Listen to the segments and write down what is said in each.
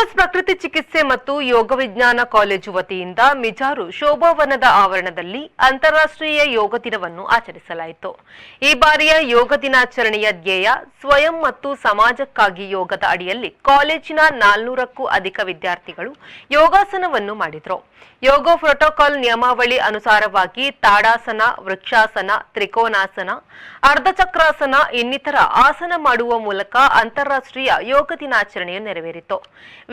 ಫಿರೋಸ್ ಪ್ರಕೃತಿ ಚಿಕಿತ್ಸೆ ಮತ್ತು ಯೋಗ ವಿಜ್ಞಾನ ಕಾಲೇಜು ವತಿಯಿಂದ ಮಿಜಾರು ಶೋಭಾವನದ ಆವರಣದಲ್ಲಿ ಅಂತಾರಾಷ್ಟ್ರೀಯ ಯೋಗ ದಿನವನ್ನು ಆಚರಿಸಲಾಯಿತು. ಈ ಬಾರಿಯ ಯೋಗ ದಿನಾಚರಣೆಯ ಧ್ಯೇಯ ಸ್ವಯಂ ಮತ್ತು ಸಮಾಜಕ್ಕಾಗಿ ಯೋಗದ ಅಡಿಯಲ್ಲಿ ಕಾಲೇಜಿನ ನಾಲ್ನೂರಕ್ಕೂ ಅಧಿಕ ವಿದ್ಯಾರ್ಥಿಗಳು ಯೋಗಾಸನವನ್ನು ಮಾಡಿದರು. ಯೋಗ ಪ್ರೋಟೋಕಾಲ್ ನಿಯಮಾವಳಿ ಅನುಸಾರವಾಗಿ ತಾಡಾಸನ, ವೃಕ್ಷಾಸನ, ತ್ರಿಕೋನಾಸನ, ಅರ್ಧಚಕ್ರಾಸನ ಇನ್ನಿತರ ಆಸನ ಮಾಡುವ ಮೂಲಕ ಅಂತಾರಾಷ್ಟ್ರೀಯ ಯೋಗ ದಿನಾಚರಣೆಯು ನೆರವೇರಿತು.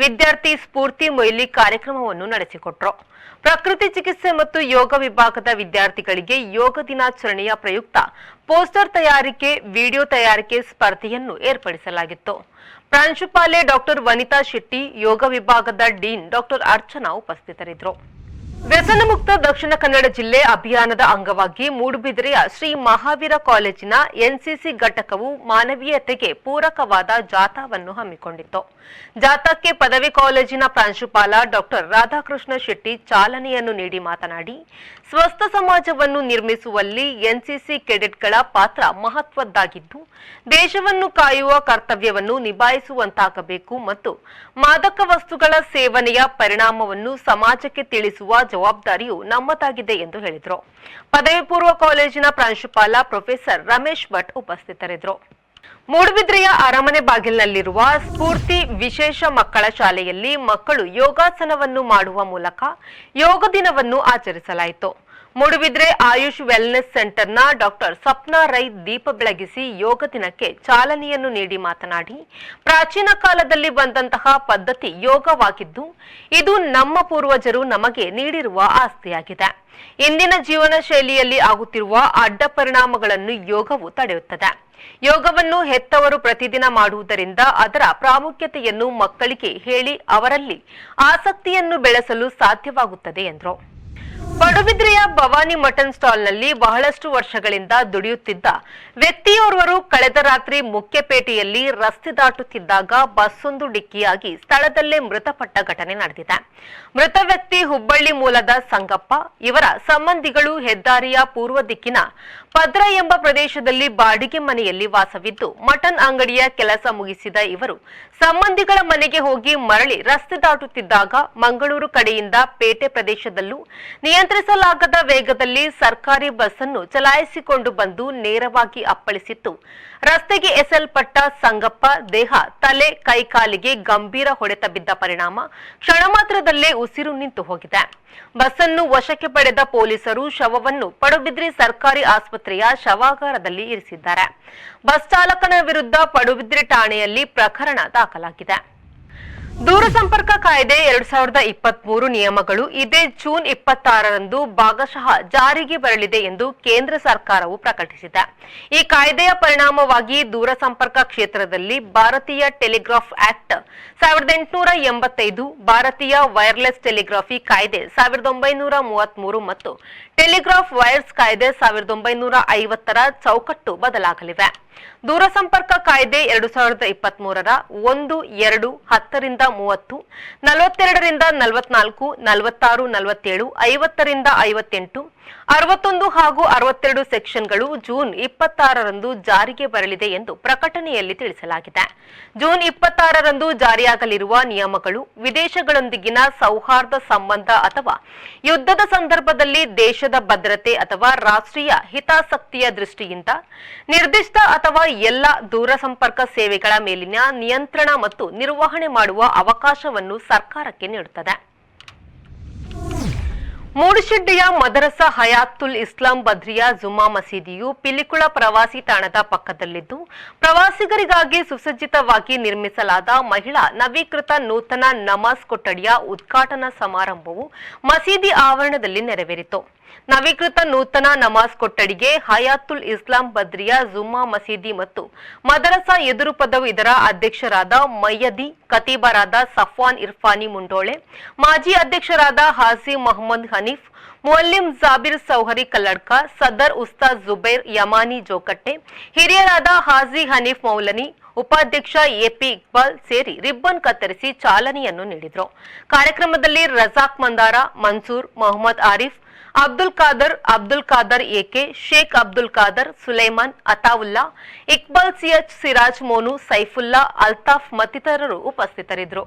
ವಿದ್ಯಾರ್ಥಿ ಸ್ಫೂರ್ತಿ ಮೊಯ್ಲಿ ಕಾರ್ಯಕ್ರಮವನ್ನು ನಡೆಸಿಕೊಟ್ರು. ಪ್ರಕೃತಿ ಚಿಕಿತ್ಸೆ ಮತ್ತು ಯೋಗ ವಿಭಾಗದ ವಿದ್ಯಾರ್ಥಿಗಳಿಗೆ ಯೋಗ ದಿನಾಚರಣೆಯ ಪ್ರಯುಕ್ತ ಪೋಸ್ಟರ್ ತಯಾರಿಕೆ, ವಿಡಿಯೋ ತಯಾರಿಕೆ ಸ್ಪರ್ಧೆಯನ್ನು ಏರ್ಪಡಿಸಲಾಗಿತ್ತು. ಪ್ರಾಂಶುಪಾಲೆ ಡಾಕ್ಟರ್ ವನಿತಾ ಶೆಟ್ಟಿ, ಯೋಗ ವಿಭಾಗದ ಡೀನ್ ಡಾಕ್ಟರ್ ಅರ್ಚನಾ ಉಪಸ್ಥಿತರಿದ್ದರು. ವ್ಯಸನ ಮುಕ್ತ ದಕ್ಷಿಣ ಕನ್ನಡ ಜಿಲ್ಲೆ ಅಭಿಯಾನದ ಅಂಗವಾಗಿ ಮೂಡುಬಿದಿರೆಯ ಶ್ರೀ ಮಹಾವೀರ ಕಾಲೇಜಿನ ಎನ್ಸಿಸಿ ಘಟಕವು ಮಾನವೀಯತೆಗೆ ಪೂರಕವಾದ ಜಾಥಾವನ್ನು ಹಮ್ಮಿಕೊಂಡಿತ್ತು. ಜಾಥಾಕ್ಕೆ ಪದವಿ ಕಾಲೇಜಿನ ಪ್ರಾಂಶುಪಾಲ ಡಾಕ್ಟರ್ ರಾಧಾಕೃಷ್ಣ ಶೆಟ್ಟಿ ಚಾಲನೆಯನ್ನು ನೀಡಿ ಮಾತನಾಡಿ, ಸ್ವಸ್ಥ ಸಮಾಜವನ್ನು ನಿರ್ಮಿಸುವಲ್ಲಿ ಎನ್ಸಿಸಿ ಕೆಡೆಟ್ಗಳ ಪಾತ್ರ ಮಹತ್ವದ್ದಾಗಿದ್ದು, ದೇಶವನ್ನು ಕಾಯುವ ಕರ್ತವ್ಯವನ್ನು ನಿಭಾಯಿಸುವಂತಾಗಬೇಕು ಮತ್ತು ಮಾದಕ ವಸ್ತುಗಳ ಸೇವನೆಯ ಪರಿಣಾಮವನ್ನು ಸಮಾಜಕ್ಕೆ ತಿಳಿಸುವ ಜವಾಬ್ದಾರಿಯು ನಮ್ಮದಾಗಿದೆ ಎಂದು ಹೇಳಿದರು. ಪದವಿ ಪೂರ್ವ ಕಾಲೇಜಿನ ಪ್ರಾಂಶುಪಾಲ ಪ್ರೊಫೆಸರ್ ರಮೇಶ್ ಭಟ್ ಉಪಸ್ಥಿತರಿದ್ದರು ಮೂಡುಬಿದ್ರೆಯ ಅರಮನೆ ಬಾಗಿಲಿನಲ್ಲಿರುವ ಸ್ಫೂರ್ತಿ ವಿಶೇಷ ಮಕ್ಕಳ ಶಾಲೆಯಲ್ಲಿ ಮಕ್ಕಳು ಯೋಗಾಸನವನ್ನು ಮಾಡುವ ಮೂಲಕ ಯೋಗ ದಿನವನ್ನು ಆಚರಿಸಲಾಯಿತು. ಮೂಡುಬಿದ್ರೆ ಆಯುಷ್ ವೆಲ್ನೆಸ್ ಸೆಂಟರ್ನ ಡಾಕ್ಟರ್ ಸಪ್ನಾ ರೈ ದೀಪ ಬೆಳಗಿಸಿ ಯೋಗ ದಿನಕ್ಕೆ ಚಾಲನೆಯನ್ನು ನೀಡಿ ಮಾತನಾಡಿ, ಪ್ರಾಚೀನ ಕಾಲದಲ್ಲಿ ಬಂದಂತಹ ಪದ್ಧತಿ ಯೋಗವಾಗಿದ್ದು, ಇದು ನಮ್ಮ ಪೂರ್ವಜರು ನಮಗೆ ನೀಡಿರುವ ಆಸ್ತಿಯಾಗಿದೆ. ಇಂದಿನ ಜೀವನ ಶೈಲಿಯಲ್ಲಿ ಆಗುತ್ತಿರುವ ಅಡ್ಡ ಪರಿಣಾಮಗಳನ್ನು ಯೋಗವು ತಡೆಯುತ್ತದೆ. ಯೋಗವನ್ನು ಹೆತ್ತವರು ಪ್ರತಿದಿನ ಮಾಡುವುದರಿಂದ ಅದರ ಪ್ರಾಮುಖ್ಯತೆಯನ್ನು ಮಕ್ಕಳಿಗೆ ಹೇಳಿ ಅವರಲ್ಲಿ ಆಸಕ್ತಿಯನ್ನು ಬೆಳೆಸಲು ಸಾಧ್ಯವಾಗುತ್ತದೆ ಎಂದರು. ಪಡುಬಿದ್ರೆಯ ಭವಾನಿ ಮಟನ್ ಸ್ಟಾಲ್ನಲ್ಲಿ ಬಹಳಷ್ಟು ವರ್ಷಗಳಿಂದ ದುಡಿಯುತ್ತಿದ್ದ ವ್ಯಕ್ತಿಯೋರ್ವರು ಕಳೆದ ರಾತ್ರಿ ಮುಖ್ಯಪೇಟೆಯಲ್ಲಿ ರಸ್ತೆ ದಾಟುತ್ತಿದ್ದಾಗ ಬಸ್ಸೊಂದು ಡಿಕ್ಕಿಯಾಗಿ ಸ್ಥಳದಲ್ಲೇ ಮೃತಪಟ್ಟ ಘಟನೆ ನಡೆದಿದೆ. ಮೃತ ವ್ಯಕ್ತಿ ಹುಬ್ಬಳ್ಳಿ ಮೂಲದ ಸಂಗಪ್ಪ. ಇವರ ಸಂಬಂಧಿಗಳು ಹೆದ್ದಾರಿಯ ಪೂರ್ವ ದಿಕ್ಕಿನ ಪದ್ರ ಎಂಬ ಪ್ರದೇಶದಲ್ಲಿ ಬಾಡಿಗೆ ಮನೆಯಲ್ಲಿ ವಾಸವಿದ್ದು, ಮಟನ್ ಅಂಗಡಿಯ ಕೆಲಸ ಮುಗಿಸಿದ ಇವರು ಸಂಬಂಧಿಗಳ ಮನೆಗೆ ಹೋಗಿ ಮರಳಿ ರಸ್ತೆ ದಾಟುತ್ತಿದ್ದಾಗ ಮಂಗಳೂರು ಕಡೆಯಿಂದ ಪೇಟೆ ಪ್ರದೇಶದಲ್ಲೂ ನಿಯಂತ್ರಿಸಲಾಗದ ವೇಗದಲ್ಲಿ ಸರ್ಕಾರಿ ಬಸ್ ಅನ್ನು ಚಲಾಯಿಸಿಕೊಂಡು ಬಂದು ನೇರವಾಗಿ ಅಪ್ಪಳಿಸಿತ್ತು. ರಸ್ತೆಗೆ ಎಸಲ್ಪಟ್ಟ ಸಂಗಪ್ಪ ದೇಹ ತಲೆ ಕೈಕಾಲಿಗೆ ಗಂಭೀರ ಹೊಡೆತ ಬಿದ್ದ ಪರಿಣಾಮ ಕ್ಷಣ ಮಾತ್ರದಲ್ಲೇ ಉಸಿರು ನಿಂತು ಹೋಗಿದೆ. ಬಸ್ಸನ್ನು ವಶಕ್ಕೆ ಪಡೆದ ಪೊಲೀಸರು ಶವವನ್ನು ಪಡುಬಿದ್ರಿ ಸರ್ಕಾರಿ ಆಸ್ಪತ್ರೆಯ ಶವಾಗಾರದಲ್ಲಿ ಇರಿಸಿದ್ದಾರೆ. ಬಸ್ ಚಾಲಕನ ವಿರುದ್ಧ ಪಡುಬಿದ್ರಿ ಠಾಣೆಯಲ್ಲಿ ಪ್ರಕರಣ ದಾಖಲಾಗಿದೆ. ದೂರಸಂಪರ್ಕ ಕಾಯ್ದೆ ಎರಡ್ ಸಾವಿರದ ಇಪ್ಪತ್ಮೂರು ನಿಯಮಗಳು ಇದೇ ಜೂನ್ ಇಪ್ಪತ್ತಾರರಂದು ಭಾಗಶಃ ಜಾರಿಗೆ ಬರಲಿದೆ ಎಂದು ಕೇಂದ್ರ ಸರ್ಕಾರವು ಪ್ರಕಟಿಸಿದೆ. ಈ ಕಾಯ್ದೆಯ ಪರಿಣಾಮವಾಗಿ ದೂರಸಂಪರ್ಕ ಕ್ಷೇತ್ರದಲ್ಲಿ ಭಾರತೀಯ ಟೆಲಿಗ್ರಾಫ್ ಆಕ್ಟ್ ಸಾವಿರದ ಎಂಟುನೂರ ಎಂಬತ್ತೈದು, ಭಾರತೀಯ ವೈರ್ಲೆಸ್ ಟೆಲಿಗ್ರಾಫಿ ಕಾಯ್ದೆ ಸಾವಿರದ ಒಂಬೈನೂರ ಮೂವತ್ಮೂರು ಮತ್ತು ಟೆಲಿಗ್ರಾಫ್ ವೈರ್ಸ್ ಕಾಯ್ದೆ ಸಾವಿರದ ಒಂಬೈನೂರ ಐವತ್ತರ ಚೌಕಟ್ಟು ಬದಲಾಗಲಿವೆ. ದೂರಸಂಪರ್ಕ ಕಾಯ್ದೆ ಎರಡು ಸಾವಿರದ ಇಪ್ಪತ್ತ್ ಮೂರರ ಒಂದು, ಎರಡು, ಹತ್ತರಿಂದ ಮೂವತ್ತು, ನಲವತ್ತೆರಡರಿಂದ ನಲವತ್ನಾಲ್ಕು, ನಲವತ್ತಾರು, ನಲವತ್ತೇಳು, ಐವತ್ತರಿಂದ ಐವತ್ತೆಂಟು ಅರವತ್ತೊಂದು ಹಾಗೂ ಅರವತ್ತೆರಡು ಸೆಕ್ಷನ್ಗಳು ಜೂನ್ ಇಪ್ಪತ್ತಾರರಂದು ಜಾರಿಗೆ ಬರಲಿದೆ ಎಂದು ಪ್ರಕಟಣೆಯಲ್ಲಿ ತಿಳಿಸಲಾಗಿದೆ. ಜೂನ್ ಇಪ್ಪತ್ತಾರರಂದು ಜಾರಿಯಾಗಲಿರುವ ನಿಯಮಗಳು ವಿದೇಶಗಳೊಂದಿಗಿನ ಸೌಹಾರ್ದ ಸಂಬಂಧ ಅಥವಾ ಯುದ್ಧದ ಸಂದರ್ಭದಲ್ಲಿ ದೇಶದ ಭದ್ರತೆ ಅಥವಾ ರಾಷ್ಟ್ರೀಯ ಹಿತಾಸಕ್ತಿಯ ದೃಷ್ಟಿಯಿಂದ ನಿರ್ದಿಷ್ಟ ಅಥವಾ ಎಲ್ಲ ದೂರ ಸಂಪರ್ಕ ಸೇವೆಗಳ ಮೇಲಿನ ನಿಯಂತ್ರಣ ಮತ್ತು ನಿರ್ವಹಣೆ ಮಾಡುವ ಅವಕಾಶವನ್ನು ಸರ್ಕಾರಕ್ಕೆ ನೀಡುತ್ತದೆ. ಮೂಡುಶೆಡ್ಡಿಯ ಮದರಸ ಹಯಾತುಲ್ ಇಸ್ಲಾಂ ಬದ್ರಿಯಾ ಜುಮಾ ಮಸೀದಿಯು ಪಿಲಿಕುಳ ಪ್ರವಾಸಿ ತಾಣದ ಪಕ್ಕದಲ್ಲಿದ್ದು, ಪ್ರವಾಸಿಗರಿಗಾಗಿ ಸುಸಜ್ಜಿತವಾಗಿ ನಿರ್ಮಿಸಲಾದ ಮಹಿಳಾ ನವೀಕೃತ ನೂತನ ನಮಾಜ್ ಕೊಠಡಿಯ ಉದ್ಘಾಟನಾ ಸಮಾರಂಭವು ಮಸೀದಿ ಆವರಣದಲ್ಲಿ ನೆರವೇರಿತು. ನವೀಕೃತ ನೂತನ ನಮಾಜ್ ಕೊಠಡಿಗೆ ಹಯಾತುಲ್ ಇಸ್ಲಾಂ ಬದ್ರಿಯಾ ಜುಮ್ಮಾ ಮಸೀದಿ ಮತ್ತು ಮದರಸಾ ಎದುರು ಪದವು ಇದರ ಅಧ್ಯಕ್ಷರಾದ ಮಯ್ಯದಿ ಕತೀಬರಾದ ಸಫ್ವಾನ್ ಇರ್ಫಾನಿ ಮುಂಡೋಳೆ, ಮಾಜಿ ಅಧ್ಯಕ್ಷರಾದ ಹಾಸಿ ಮೊಹಮ್ಮದ್ ಹನೀಫ್ ಮುವಲ್ಲಿಂ ಜಾಬಿರ್ ಸೌಹರಿ ಕಲ್ಲಡ್ಕ, ಸದರ್ ಉಸ್ತಾದ್ ಜುಬೈರ್, ಯಮಾನಿ ಜೋಕಟ್ಟೆ, ಹಿರಿಯರಾದ ಹಾಜಿ ಹನೀಫ್ ಮೌಲನಿ, ಉಪಾಧ್ಯಕ್ಷ ಎಪಿ ಇಕ್ಬಾಲ್ ಸೇರಿ ರಿಬ್ಬನ್ ಕತ್ತರಿಸಿ ಚಾಲನೆಯನ್ನು ನೀಡಿದರು. ಕಾರ್ಯಕ್ರಮದಲ್ಲಿ ರಜಾಕ್ ಮಂದಾರ, ಮನ್ಸೂರ್, ಮೊಹಮ್ಮದ್ ಆರಿಫ್, ಅಬ್ದುಲ್ ಖಾದರ್ ಅಬ್ದುಲ್ ಖಾದರ್ ಎಕೆ ಶೇಖ್ ಅಬ್ದುಲ್ ಖಾದರ್, ಸುಲೈಮಾನ್, ಅತಾವುಲ್ಲಾ, ಇಕ್ಬಾಲ್ ಸಿಎಚ್ ಸಿರಾಜ್ ಮೋನು, ಸೈಫುಲ್ಲಾ, ಅಲ್ತಾಫ್ ಮತ್ತಿತರರು ಉಪಸ್ಥಿತರಿದ್ದರು.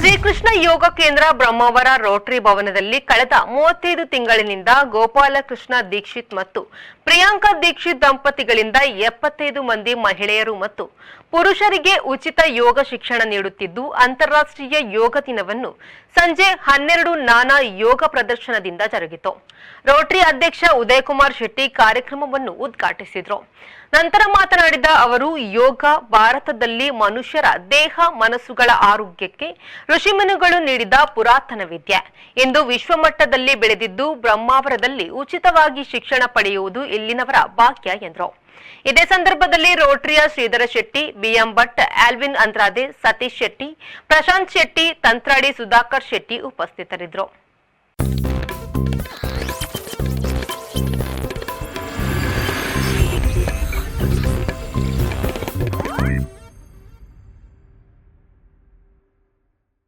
ಶ್ರೀಕೃಷ್ಣ ಯೋಗ ಕೇಂದ್ರ ಬ್ರಹ್ಮಾವರ ರೋಟರಿ ಭವನದಲ್ಲಿ ಕಳೆದ ಮೂವತ್ತೈದು ತಿಂಗಳಿನಿಂದ ಗೋಪಾಲಕೃಷ್ಣ ದೀಕ್ಷಿತ್ ಮತ್ತು ಪ್ರಿಯಾಂಕಾ ದೀಕ್ಷಿತ್ ದಂಪತಿಗಳಿಂದ ಎಪ್ಪತ್ತೈದು ಮಂದಿ ಮಹಿಳೆಯರು ಮತ್ತು ಪುರುಷರಿಗೆ ಉಚಿತ ಯೋಗ ಶಿಕ್ಷಣ ನೀಡುತ್ತಿದ್ದು, ಅಂತಾರಾಷ್ಟ್ರೀಯ ಯೋಗ ದಿನವನ್ನು ಸಂಜೆ ಹನ್ನೆರಡು ನಾನಾ ಯೋಗ ಪ್ರದರ್ಶನದಿಂದ ಜರುಗಿತು. ರೋಟರಿ ಅಧ್ಯಕ್ಷ ಉದಯಕುಮಾರ್ ಶೆಟ್ಟಿ ಕಾರ್ಯಕ್ರಮವನ್ನು ಉದ್ಘಾಟಿಸಿದರು. ನಂತರ ಮಾತನಾಡಿದ ಅವರು, ಯೋಗ ಭಾರತದಲ್ಲಿ ಮನುಷ್ಯರ ದೇಹ, ಮನಸ್ಸುಗಳ ಆರೋಗ್ಯಕ್ಕೆ ಋಷಿಮುನಿಗಳು ನೀಡಿದ ಪುರಾತನ ವಿದ್ಯೆ. ಎಂದು ವಿಶ್ವಮಟ್ಟದಲ್ಲಿ ಬೆಳೆದಿದ್ದು, ಬ್ರಹ್ಮಾವರದಲ್ಲಿ ಉಚಿತವಾಗಿ ಶಿಕ್ಷಣ ಪಡೆಯುವುದು ಇಲ್ಲಿನವರ ಭಾಗ್ಯ, ಎಂದರು. ಇದೇ ಸಂದರ್ಭದಲ್ಲಿ ರೋಟರಿಯ ಶ್ರೀಧರ ಶೆಟ್ಟಿ, ಬಿಎಂ ಭಟ್, ಆಲ್ವಿನ್ ಅಂದ್ರಾದೆ, ಸತೀಶ್ ಶೆಟ್ಟಿ, ಪ್ರಶಾಂತ್ ಶೆಟ್ಟಿ, ತಂತ್ರಾಡಿ ಸುಧಾಕರ್ ಶೆಟ್ಟಿ ಉಪಸ್ಥಿತರಿದ್ದರು.